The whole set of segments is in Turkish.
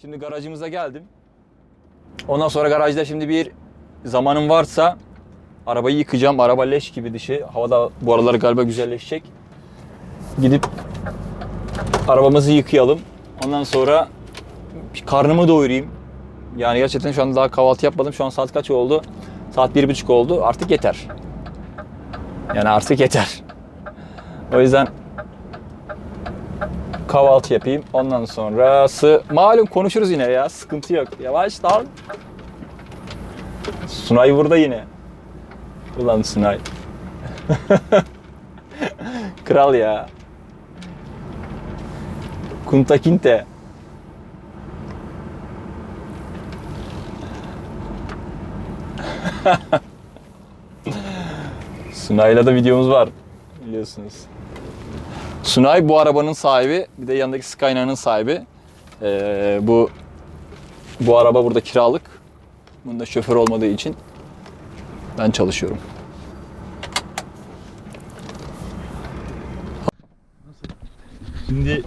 Şimdi garajımıza geldim. Ondan sonra garajda şimdi bir zamanım varsa arabayı yıkayacağım. Araba leş gibi dışı. Havada bu aralar galiba güzelleşecek. Gidip arabamızı yıkayalım. Ondan sonra karnımı doyurayım. Yani gerçekten şu an daha kahvaltı yapmadım. Şu an saat kaç oldu? Saat bir buçuk oldu. Artık yeter. Yani artık yeter. O yüzden kahvaltı yapayım. Ondan sonrası malum konuşuruz yine ya. Sıkıntı yok. Yavaş lan. Sunay burada yine. Ulan Sunay. Kral ya. Kunta Kinte. Sunay'la da videomuz var biliyorsunuz. Sunay bu arabanın sahibi. Bir de yanındaki Skyline'ın sahibi. Ee, bu bu araba burada kiralık. Bunda şoför olmadığı için ben çalışıyorum. Şimdi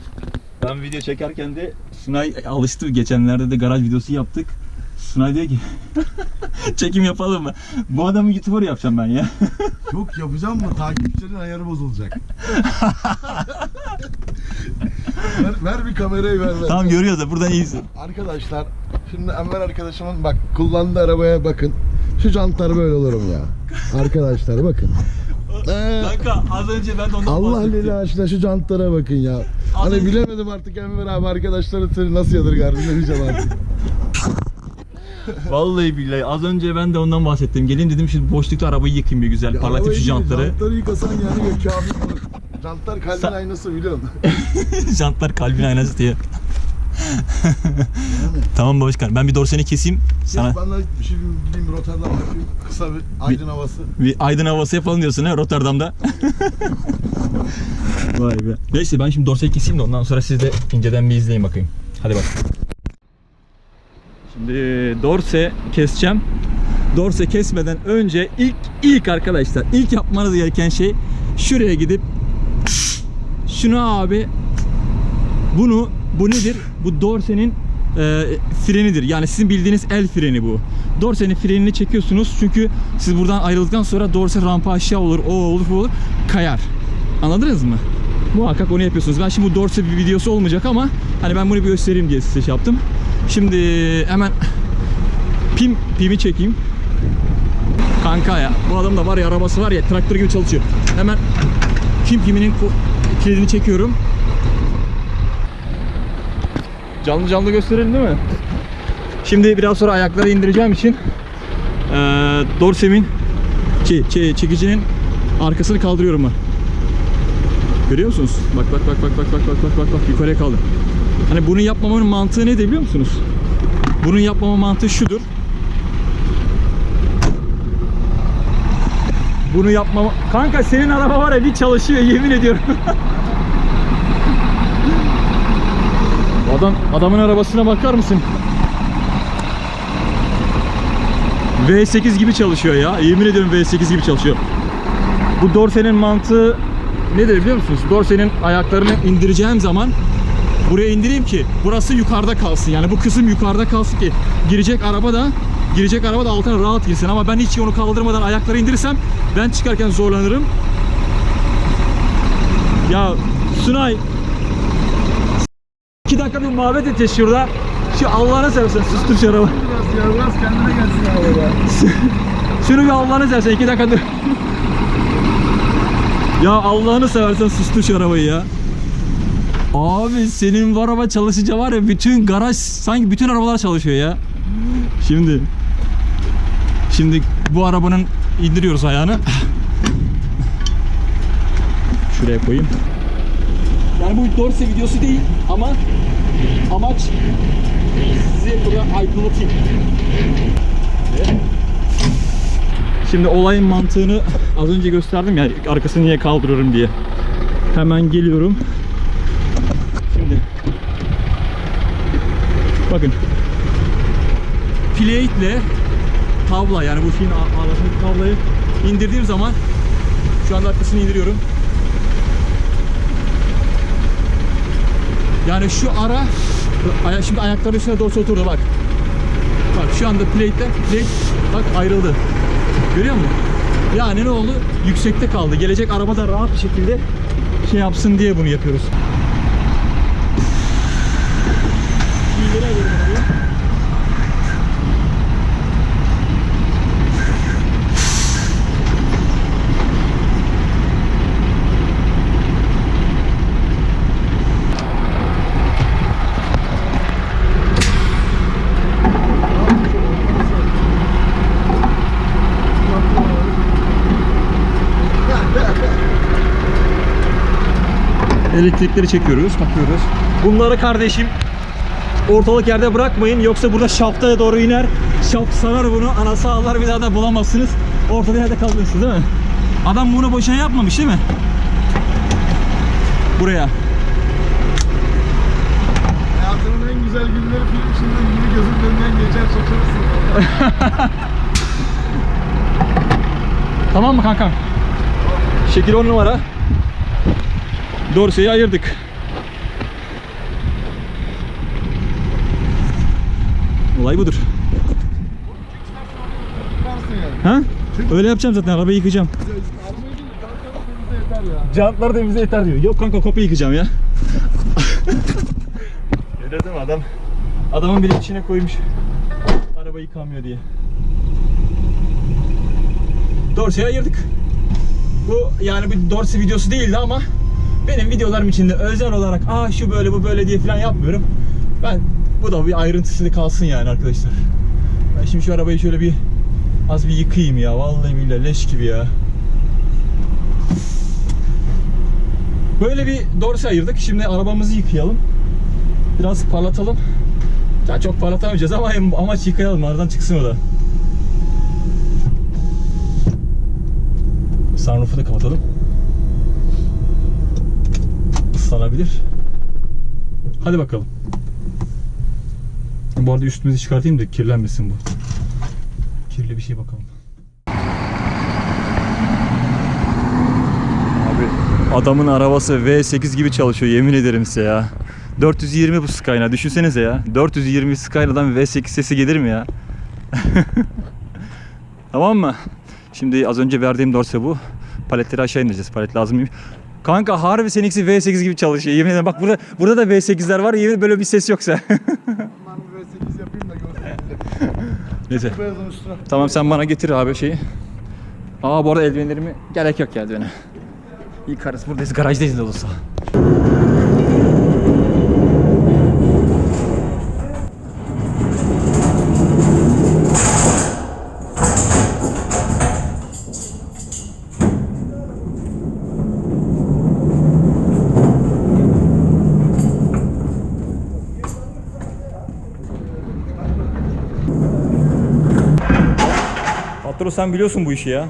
ben video çekerken de Sunay alıştı. Geçenlerde de garaj videosu yaptık. Sunay diyor ki çekim yapalım mı? Bu adamı YouTuber yapacağım ben ya. Yok yapacağım mı? Takipçilerin ayarı bozulacak. ver, ver bir kamerayı ver ver. tamam görüyoruz da buradan iyisin. Arkadaşlar şimdi Enver arkadaşımın bak kullandığı arabaya bakın. Şu jantlar böyle olurum ya. Arkadaşlar bakın. Ee, Kanka az önce ben de ondan Allah bahsettim. lili aşkına şu jantlara bakın ya. Hani önce- bilemedim artık Enver abi arkadaşların seni nasıl yadırgar bilemeyeceğim artık. Vallahi billahi az önce ben de ondan bahsettim. Gelin dedim şimdi boşlukta arabayı yıkayayım bir güzel. Ya Parlatayım şu jantları. Jantları yıkasan yani yok kafi olur. Jantlar kalbin Sen- aynası biliyorsun. Jantlar kalbin aynası diye. tamam başkan. Ben bir dorseni keseyim. Sana Sana... Ben de bir şey gideyim Rotterdam yapayım. Kısa bir aydın havası. bir aydın havası yapalım diyorsun ha Rotterdam'da. Vay be. Neyse ben şimdi dorseyi keseyim de ondan sonra siz de inceden bir izleyin bakayım. Hadi bak. Şimdi dorse keseceğim. Dorse kesmeden önce ilk ilk arkadaşlar ilk yapmanız gereken şey şuraya gidip şunu abi bunu bu nedir? Bu dorsenin e, frenidir. Yani sizin bildiğiniz el freni bu. Dorsenin frenini çekiyorsunuz çünkü siz buradan ayrıldıktan sonra dorse rampa aşağı olur, o olur, bu olur, kayar. Anladınız mı? Muhakkak onu yapıyorsunuz. Ben şimdi bu dorse bir videosu olmayacak ama hani ben bunu bir göstereyim diye size şey yaptım. Şimdi hemen pim pimi çekeyim. Kanka ya bu adam da var ya arabası var ya traktör gibi çalışıyor. Hemen pim piminin kilidini çekiyorum. Canlı canlı gösterelim değil mi? Şimdi biraz sonra ayakları indireceğim için eee dorsemin şey, şey, çekicinin arkasını kaldırıyorum ben. Görüyor musunuz? Bak bak bak bak bak bak bak bak bak bak yukarıya kaldır. Hani bunu yapmamın mantığı nedir biliyor musunuz? Bunun yapmama mantığı şudur. Bunu yapmama... Kanka senin araba var ya bir çalışıyor yemin ediyorum. Adam adamın arabasına bakar mısın? V8 gibi çalışıyor ya. Yemin ediyorum V8 gibi çalışıyor. Bu dorsenin mantığı nedir biliyor musunuz? Dorsenin ayaklarını indireceğim zaman buraya indireyim ki burası yukarıda kalsın. Yani bu kısım yukarıda kalsın ki girecek araba da girecek araba da altına rahat girsin. Ama ben hiç onu kaldırmadan ayakları indirirsem ben çıkarken zorlanırım. Ya Sunay iki dakika bir muhabbet edeceğiz şurada. Şu Allah'ına seversen sustur şu arabayı. Biraz ya biraz kendine gelsin araba. Şunu bir Allah'ını seversen iki dakika dur. ya Allah'ını seversen sustur şu arabayı ya. Abi senin bu araba çalışınca var ya bütün garaj sanki bütün arabalar çalışıyor ya. Şimdi şimdi bu arabanın indiriyoruz ayağını. Şuraya koyayım. Yani bu dorse videosu değil ama amaç sizi burada aydınlatayım. Şimdi olayın mantığını az önce gösterdim ya arkasını niye kaldırıyorum diye. Hemen geliyorum. Bakın plate ile tavla yani bu şeyin arasındaki tavlayı indirdiğim zaman şu anda arkasını indiriyorum. Yani şu ara şimdi ayakları üstüne doğru oturdu bak. Bak şu anda plate'den plate bak ayrıldı. Görüyor musun? Yani ne oldu? Yüksekte kaldı. Gelecek araba da rahat bir şekilde şey yapsın diye bunu yapıyoruz. Elektrikleri çekiyoruz, takıyoruz. Bunları kardeşim ortalık yerde bırakmayın yoksa burada şaftaya doğru iner. Şaft sarar bunu, anası ağlar bir daha da bulamazsınız. Ortada yerde kalırsınız değil mi? Adam bunu boşuna yapmamış değil mi? Buraya. Hayatımın en güzel günleri film içinde gibi gözümün önünden geçer şaşırırsın. Tamam mı kankam? Şekil 10 numara. Dorseyi ayırdık. Olay budur. Ha? Öyle yapacağım zaten arabayı yıkayacağım. Arabayı değil, kalkalım temizle yeter ya. Jantlar da bize yeter diyor. Yok kanka kopya yıkayacağım ya. Mi adam? Adamın biri içine koymuş. Araba yıkamıyor diye. Dorse'yi ayırdık. Bu yani bir Dorse videosu değildi ama benim videolarım içinde özel olarak aa şu böyle bu böyle diye falan yapmıyorum. Ben bu da bir ayrıntısını kalsın yani arkadaşlar. Ben şimdi şu arabayı şöyle bir az bir yıkayayım ya. Vallahi billahi leş gibi ya. Böyle bir dorse ayırdık. Şimdi arabamızı yıkayalım. Biraz parlatalım. Ya çok parlatamayacağız ama amaç yıkayalım. Aradan çıksın o da. Sunroof'u da kapatalım. Islanabilir. Hadi bakalım. Bu arada üstümüzü çıkartayım da kirlenmesin bu. Kirli bir şey bakalım. Abi adamın arabası V8 gibi çalışıyor yemin ederim size ya. 420 bu Skyline düşünsenize ya. 420 Skyline'dan V8 sesi gelir mi ya? tamam mı? Şimdi az önce verdiğim dorse bu. Paletleri aşağı indireceğiz. Palet lazım? Kanka harbi seninkisi V8 gibi çalışıyor. Yemin ederim bak burada burada da V8'ler var. Yemin böyle bir ses yoksa. Bir V8 yapayım da görsün. Neyse. Tamam sen bana getir abi şeyi. Aa bu arada eldivenlerimi gerek yok geldi bana. Yıkarız buradayız garajdayız da olsa. Patron sen biliyorsun bu işi ya.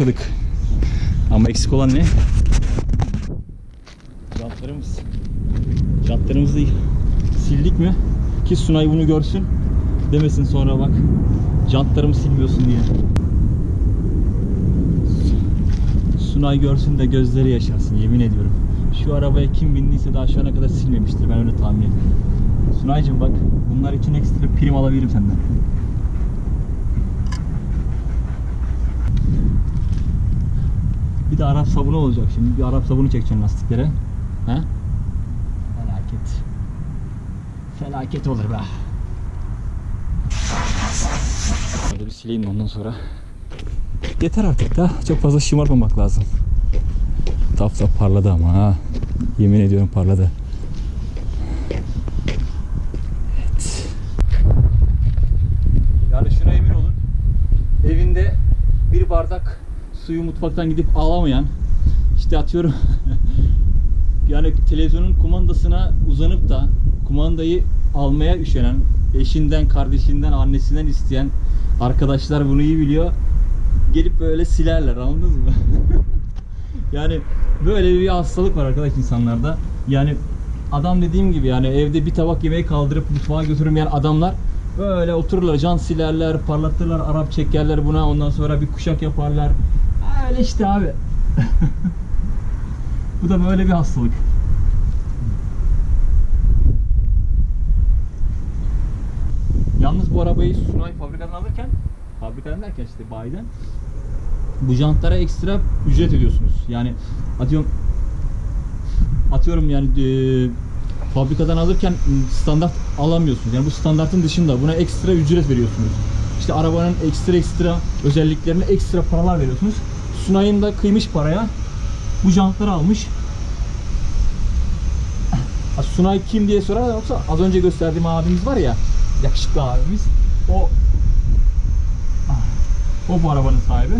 Yıkadık. Ama eksik olan ne? Jantlarımız. Jantlarımızı sildik mi? Ki Sunay bunu görsün. Demesin sonra bak. Jantlarımı silmiyorsun diye. Sunay görsün de gözleri yaşarsın yemin ediyorum. Şu arabaya kim bindiyse daha şu ana kadar silmemiştir ben öyle tahmin ediyorum. Sunaycığım bak bunlar için ekstra prim alabilirim senden. Bir de Arap sabunu olacak şimdi. Bir Arap sabunu çekeceksin lastiklere. He? Felaket. Felaket olur be. Böyle bir sileyim ondan sonra. Yeter artık da çok fazla şımarmamak lazım. Taf taf parladı ama ha. Yemin ediyorum parladı. Mutfaktan gidip alamayan işte atıyorum yani televizyonun kumandasına uzanıp da kumandayı almaya üşenen eşinden, kardeşinden, annesinden isteyen arkadaşlar bunu iyi biliyor. Gelip böyle silerler anladınız mı? yani böyle bir hastalık var arkadaş insanlarda. Yani adam dediğim gibi yani evde bir tabak yemeği kaldırıp mutfağa götürmeyen adamlar böyle otururlar can silerler, parlatırlar, Arap çekerler buna ondan sonra bir kuşak yaparlar. Öyle işte abi. Bu da böyle bir hastalık. Yalnız bu arabayı Sunay fabrikadan alırken, fabrikadan derken işte bayiden bu jantlara ekstra ücret ödüyorsunuz. Yani atıyorum atıyorum yani e, fabrikadan alırken standart alamıyorsunuz. Yani bu standartın dışında buna ekstra ücret veriyorsunuz. İşte arabanın ekstra ekstra özelliklerine ekstra paralar veriyorsunuz. Sunay'ın da kıymış paraya bu jantları almış. Sunay kim diye sorar yoksa az önce gösterdiğim abimiz var ya yakışıklı abimiz o o bu arabanın sahibi.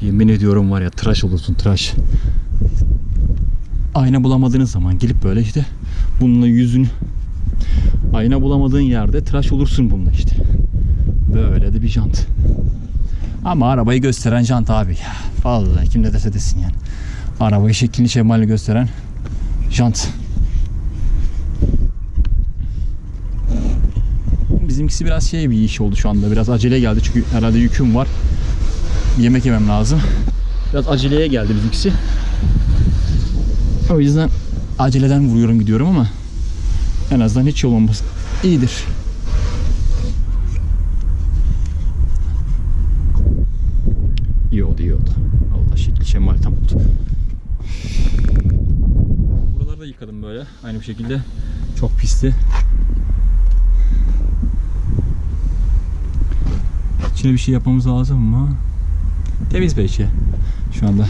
Yemin ediyorum var ya tıraş olursun tıraş. Ayna bulamadığınız zaman gelip böyle işte bununla yüzün ayna bulamadığın yerde tıraş olursun bununla işte. Böyle de bir jant. Ama arabayı gösteren jant abi ya. Vallahi kim ne derse desin yani. Arabayı şeklini şemalini gösteren jant. Bizimkisi biraz şey bir iş oldu şu anda. Biraz acele geldi çünkü herhalde yüküm var. Yemek yemem lazım. Biraz aceleye geldi bizimkisi. O yüzden aceleden vuruyorum gidiyorum ama en azından hiç yol olmaz. İyidir. İyi oldu iyi oldu. Allah şekli şemal tam oldu. Yıkadım böyle. Aynı bir şekilde. Çok pisti. İçine bir şey yapmamız lazım mı? Temiz be içi. Şu anda.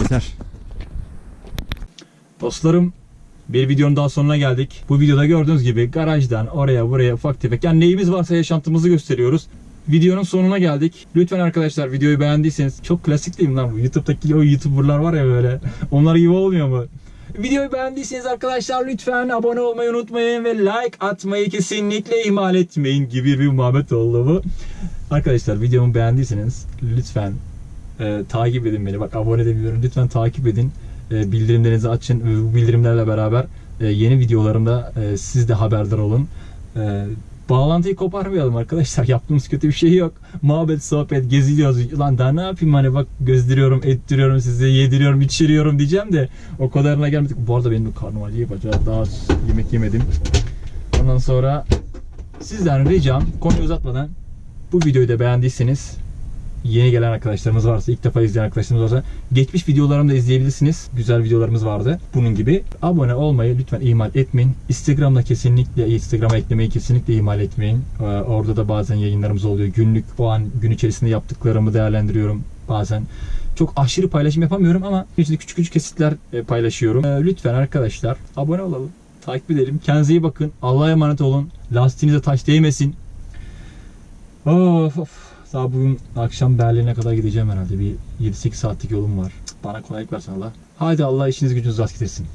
Yeter. Dostlarım bir videonun daha sonuna geldik. Bu videoda gördüğünüz gibi garajdan oraya buraya ufak tefek yani neyimiz varsa yaşantımızı gösteriyoruz. Videonun sonuna geldik. Lütfen arkadaşlar videoyu beğendiyseniz çok klasik mi lan bu? YouTube'daki o YouTuber'lar var ya böyle. Onlar gibi olmuyor mu? Videoyu beğendiyseniz arkadaşlar lütfen abone olmayı unutmayın ve like atmayı kesinlikle ihmal etmeyin gibi bir muhabbet oldu bu. Arkadaşlar videomu beğendiyseniz lütfen e, takip edin beni. Bak abone demiyorum. Lütfen takip edin. E, bildirimlerinizi açın. Bu bildirimlerle beraber e, yeni videolarımda e, siz de haberdar olun. E, bağlantıyı koparmayalım arkadaşlar. Yaptığımız kötü bir şey yok. Muhabbet, sohbet, geziliyoruz. Lan daha ne yapayım hani bak gözdiriyorum, ettiriyorum size, yediriyorum, içiriyorum diyeceğim de o kadarına gelmedik. Bu arada benim de karnım acayip acayip daha yemek yemedim. Ondan sonra sizden ricam konuyu uzatmadan bu videoyu da beğendiyseniz yeni gelen arkadaşlarımız varsa, ilk defa izleyen arkadaşlarımız varsa geçmiş videolarımı da izleyebilirsiniz. Güzel videolarımız vardı. Bunun gibi. Abone olmayı lütfen ihmal etmeyin. Instagram'da kesinlikle Instagram'a eklemeyi kesinlikle ihmal etmeyin. Ee, orada da bazen yayınlarımız oluyor. Günlük o an gün içerisinde yaptıklarımı değerlendiriyorum bazen. Çok aşırı paylaşım yapamıyorum ama içinde küçük küçük kesitler e, paylaşıyorum. Ee, lütfen arkadaşlar abone olalım. Takip edelim. Kendinize iyi bakın. Allah'a emanet olun. Lastiğinize taş değmesin. Of of. Daha bugün akşam Berlin'e kadar gideceğim herhalde. Bir 7-8 saatlik yolum var. Bana kolaylık versin Allah. Haydi Allah işiniz gücünüz rast getirsin.